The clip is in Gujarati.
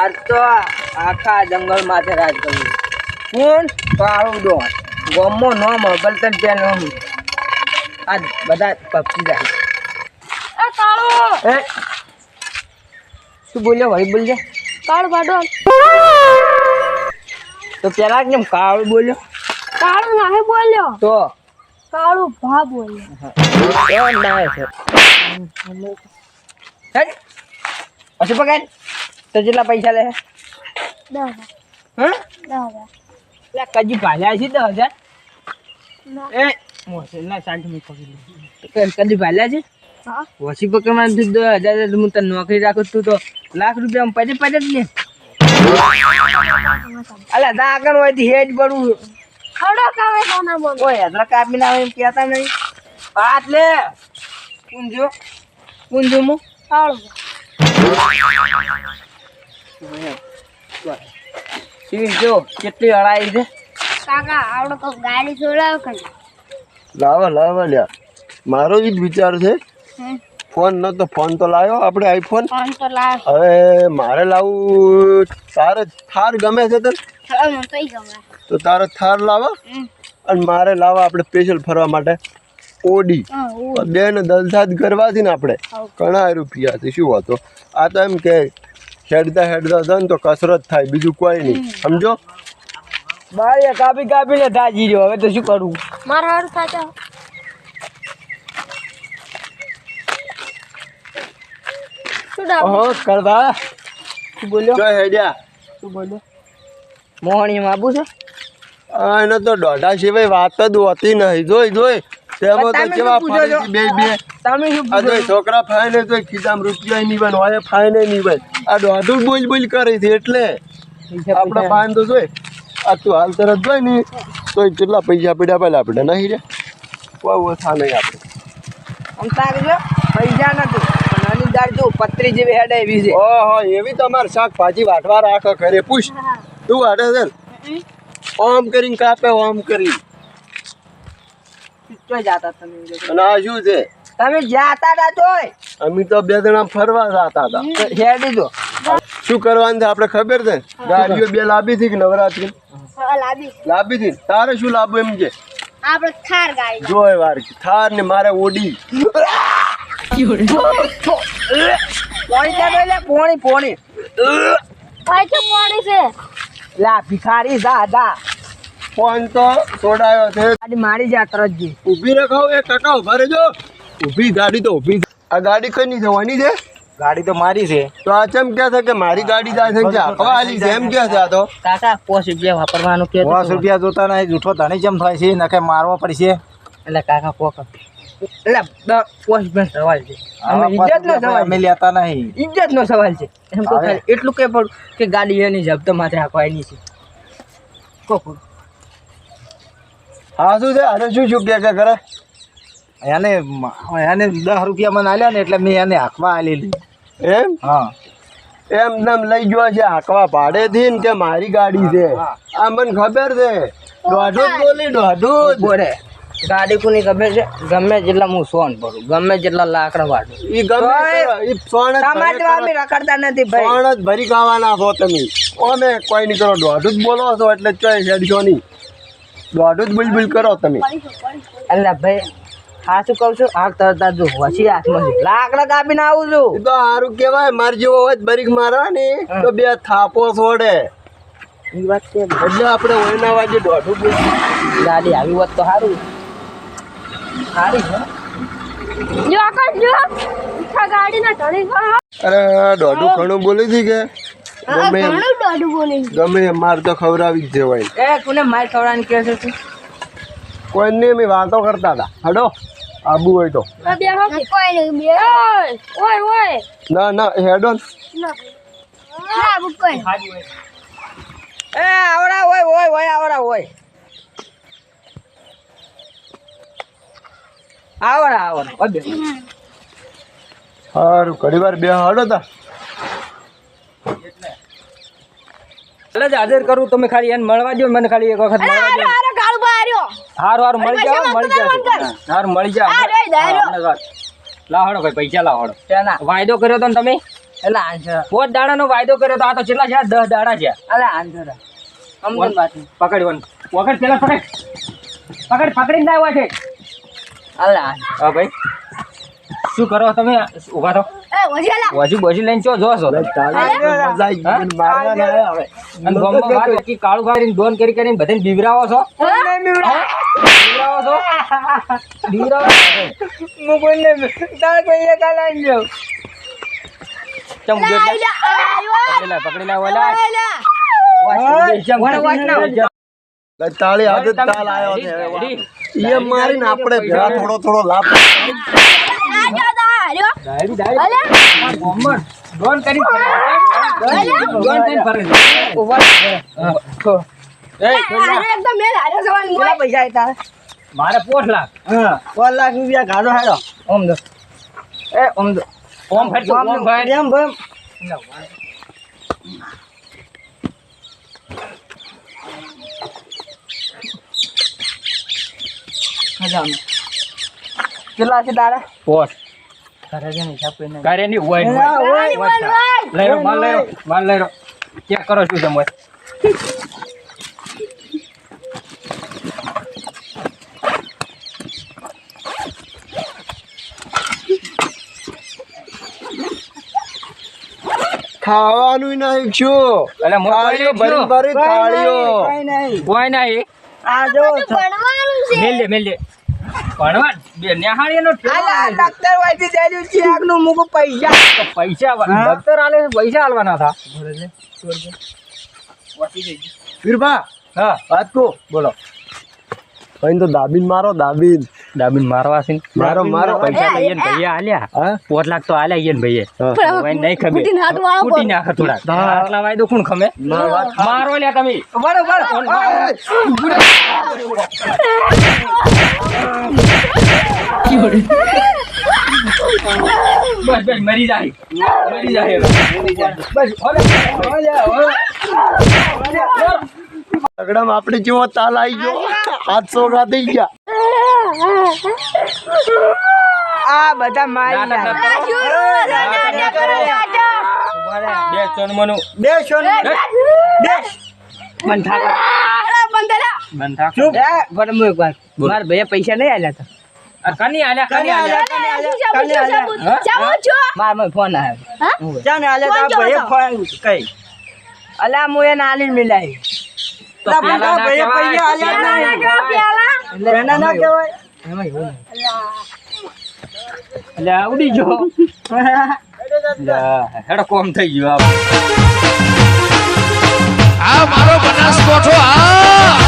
આજ તો આખા જંગલ માથે રાજ કર્યું. કોણ? કાળું ડોન. ગમો નો મગલતન નો આજ બધા પપી જાય. એ કાળો એ શું બોલ્યો ભાઈ બોલજે. કાળો ભાડો તો પેલા કેમ કાળું બોલ્યો? કાળું નાહે બોલ્યો. તો? કાળો ભા બોલ્યો. એવો ના છે. હે? પછી પકડ. તો કેટલા પૈસા લે. હા? કજી ભાલ્યા છે દસ હજાર. એ મોસે ના સાઠ મી પકડી કદી ભાલ્યા છે? હા. ઓછી પકડમાં તું દસ હજાર તો હું તને નોકરી રાખું તું તો લાખ રૂપિયા પડે પડે જ ને અલા દા આગળ હોય તો હેજ પડું ખડો કાવે સોના બોલ? ઓય એટલે કાપી ના એમ કહેતા નહીં. હાથ લે. કુંજો. કુંજો મો. કાળો સીવી જો કેટલી અડાઈ છે કાકા આવડો તો ગાડી છોડાવ કઈ લાવા લાવા લ્યા. મારો જ વિચાર છે. ફોન ન તો ફોન તો લાવ્યો આપણે આઈફોન ફોન તો લાવ હવે મારે લાવું તારે થાર ગમે છે તને? તો તારે થાર લાવો. અને મારે લાવવા આપણે સ્પેશિયલ ફરવા માટે ઓડી. બે ને દલસાદ કરવાથી ને આપણે. ઘણા ઘણા રૂપિયાથી. શું હતો આ તો એમ કે હેડતા હેડતા હતા ને તો કસરત થાય બીજું કોઈ નહીં. સમજો? બારે કાપી કાપીને થાજી રહ્યો હવે તો શું કરું? મારા હારું થાચા. ઓહો કરવા શું બોલ્યો? જો હેડ્યા. શું બોલ્યો? મોહણી માબુ છે? આ એને તો દોઢા સિવાય વાત જ હોતી નહીં. જોઈ જોઈ. તેમાં તો કેવા? ફરીથી બે બે? તમે છોકરા ફાય ને તો ખિસ્સામાં રૂપિયા નહીં બન હોય ફાય ને નહીં બન આ દોઢું બોલ બોલ કરે છે એટલે. આપણે ફાયન તો જોઈ આ તું હાલ તરત જોઈ ને તો કેટલા પૈસા પડ્યા પેલા આપણે નહીં રે? કોઈ ઓછા નહીં આપણે પૈસા નથી. જો પતરી જેવી હેડ એવી છે. ઓહો એવી તમારે શાકભાજી વાટવા રાખો ઘરે. પૂછ. તું વાટે છે ઓમ કરીને કાપે ઓમ કરી ક્યાં જાતા તમે અને આ શું છે? તમે જાતા હતા તોય. અમે તો બે જણા ફરવા જતા હતા તો હેડી દો શું કરવાનું છે આપણે ખબર છે? ગાડીઓ બે લાભી હતી કે નવરાત્રી? લાભી હતી. તારે શું લાવવું એમ છે આપણે થાર ગાડી જોય વાર થાર ને મારે ઓડી. પોણી પોણી પોણી. છે? લા ભિખારી જા ફોન તો છોડાયો છે. ગાડી મારી જાત રજી ઊભી રખાવ એ કાકા ઊભા રહેજો. ઊભી ગાડી તો ઊભી આ ગાડી કઈ નહીં જવાની છે? ગાડી તો મારી છે. તો આ ચમ કે છે કે મારી ગાડી જાય છે કે? આખવા છે એમ કે છે આ તો. કાકા પોસ રૂપિયા વાપરવાનું કે પાંચ રૂપિયા જોતા નહીં જૂઠો ધણી જેમ થાય છે નકે મારવા પડશે. એટલે કાકા કોક એટલે પોસ બેન સવાલ છે. અમે ઇજ્જત નો સવાલ અમે લેતા નહીં. ઇજ્જત નો સવાલ છે. એમ તો એટલું કે પણ કે ગાડી એની જપ્ત માથે આખવા એની છે. કોક હા શું છે? અરે શું શું કે કે કરે? એને એને દસ રૂપિયા મને આલ્યા ને એટલે મેં એને હાંકવા આલેલી એમ? હા. એમ નામ લઈ ગયો છે હાંકવા ભાડે થી ને કે મારી ગાડી છે? આ મને ખબર છે. દોઢું બોલી દોઢું. બોરે ગાડી કોની ખબર છે? ગમે જેટલા હું સોન ભરું ગમે જેટલા લાકડા વાટું ઈ ગમે ઈ તમારે તો અમે રખડતા નથી ભાઈ. સોન જ ભરી ખાવાના છો તમે. ઓમે કોઈ નહીં કરો દોઢું જ બોલો છો એટલે ચોઈ હેડશો નહીં. દોઢું જ બુલબુલ કરો તમે. એટલે ભાઈ સાચું કહું છું? આ તરત જો વસી હાથમાં છે. લાકડા કાપીને આવું છું. તો સારું કહેવાય માર જેવો હોય બરીક મારા ને. તો બે થાપો છોડે. એ વાત છે. એટલે આપણે ઓયના વાજે દોઢું બોલ ગાડી આવી હોત તો સારું સારી છે. જો આકાશ જો. ગાડી ના ધણી અરે દોઢું ઘણું બોલી હતી કે ગમે એમ. ઘણું દોડું બોલી ગમે માર તો ખવડાવી જ જવાય એ કોને માર ખવડાવવાની કે છે તું? કોઈ નહીં વાતો કરતા હતા. હડો આબુ હોય તો. બે હો કોઈ નહીં બે ઓય ઓય. ના ના હેડો ને. હા બુક કોઈ એ આવડા હોય હોય હોય આવડા હોય. આવડા આવડા. સારું ઘડી વાર બે હડો તા. એટલે જ હાજર કરું તમે ખાલી એને મળવા દો મને ખાલી એક વખત મળવા દો બાર્યો હારું હારું મળી જાવ મળી જાવ હાર મળી જાવ આ રે, ધાર્યો. લાવ હડો ભાઈ પૈસા વાયદો કર્યો તો તમે? એટલે આન્સર પોત દાડાનો વાયદો કર્યો તો આ તો કેટલા છે? દસ દાડા છે. અલે આન્સર અમદન બાકી પકડ વન. પકડ પેલા પકડ. પકડ પકડીને લાવ્યા છે. અલે હા ભાઈ. શું કરો તમે? ઊભા થો વજુ બજુ લઈને ચો જોશો. તાળી મજા આવી ગઈ. મને મારવા ના આવ્યા હવે. અને ગામમાં વાત હતી કાળું ભાઈ દોન કરી કરીને બધાને બીવરાવો છો? બીવરાવો છો? બીવરાવો છો. હું બોલને કોઈ એક આલા જાવ ચમ પકડી લા પકડી લા ઓલા. વણ વાત ના હોય. ભાઈ તાળી હાથે તાલ આવ્યો છે એ મારીને આપણે ભેળા થોડો થોડો લાભ. Diary diary. કરી ફરે. એ, પૈસા તારે? મારે પોઠ લાખ. હા. પાંચ લાખ રૂપિયા ગાડો હાડો ઓમ દો. એ ઓમ દો. ઓમ ફરજો ઓમ ફર. એમ ભમ? કેટલા છે તારે? પોઠ ઘરે ની હોય. લઈ લો માલ લઈ લો માલ લઈ લો. ચેક કરો શું છે મોય ખાવાનું નહીં છું. એટલે કોઈ ભરી ભરી થાળીઓ કોઈ નહીં આ જો મેલ દે મેલ દે. ભણવા બે નેહાળીનો ડોક્ટર વાઈથી દેલું છે. આગનું મુકુ પૈસા. તો પૈસા ડોક્ટર આલે પૈસા આલવાના હતા. વીરભા હા. વાત કો બોલો. ભાઈ તો દાબીન મારો દાબીન. દાબીન મારવા છે મારો મારો. પૈસા તો ભૈયા આલ્યા. હા? પોત લાખ તો આલ્યા ઈયન ભૈયે. કોઈ નહીં ખમે કુટીને હાથમાં આવો કુટી નાખ થોડા આટલા વાયદો કોણ ખમે? મારો લ્યા તમે. બરોબર બસ બસ મરી જાય મરી જાય. બસ તગડામાં આપણે જેવો તાલ આવી ગયો હાથ સોગા થઈ ગયા. આ બધા. બે ચણમનું બે સો બે. મન થાક બંધ થાક એ પણ હું મારા ભાઈએ પૈસા નહીં આલ્યા હતા. કની આલે કની આલે કની આલે ઉડી જો કોમ થઈ ગયો આ મારો બનાસ આ!